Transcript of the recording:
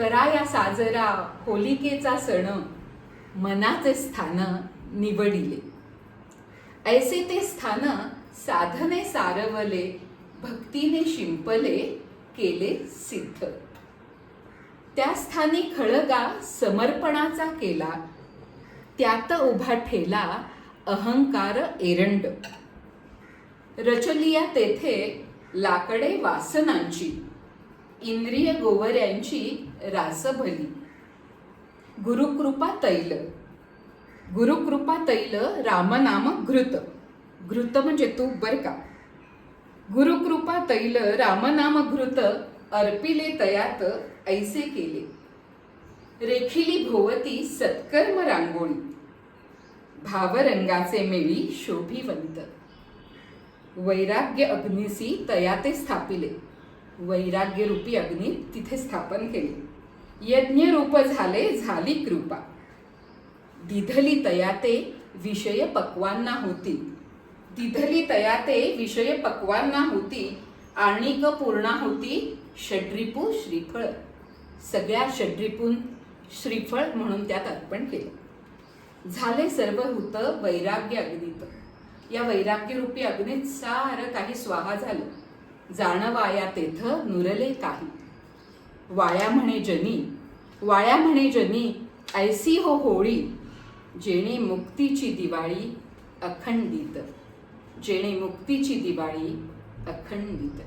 करा या साजरा होलिकेचा सण मनाचे स्थान निवडिले. ऐसे ते स्थान साधने सारवले भक्तीने शिंपले केले सिद्ध. त्या स्थानी खळगा समर्पणाचा केला त्यात उभा ठेला अहंकार एरंड. रचलिया तेथे लाकडे वासनांची. इंद्रिय गोवऱ्यांची रासभली. गुरुकृपा तैल. गुरुकृपा तैल रामनाम घृत. घृत म्हणजे तू बर का? गुरुकृपा तैल रामनाम घृत अर्पिले तयात ऐसे केले. रेखिली भोवती सत्कर्म रांगोळी. भावरंगाचे मेळी शोभिवंत. वैराग्य अग्निसी तयाते स्थापिले. वैराग्य रूपी अग्नी तिथे स्थापन केले. यज्ञ रूप झाले झाली कृपा. दिधली तयाते विषय पक्वांना होती. दिधली तयाते विषय पक्वांना होती. आणिक पूर्णा होती षड्रिपू श्रीफळ. सगळ्या षड्रिपून श्रीफळ म्हणून त्यात अर्पण केलं. झाले सर्व होतं वैराग्य अग्नीत. या वैराग्यरूपी अग्नीत सारं काही स्वाहा झालं. जाणवाया तेथ नुरले काही. वाया म्हणे जनी वाया म्हणे जनी ऐसी हो होळी जेणे मुक्तीची दिवाळी अखंडित जेणे मुक्तीची दिवाळी अखंडित.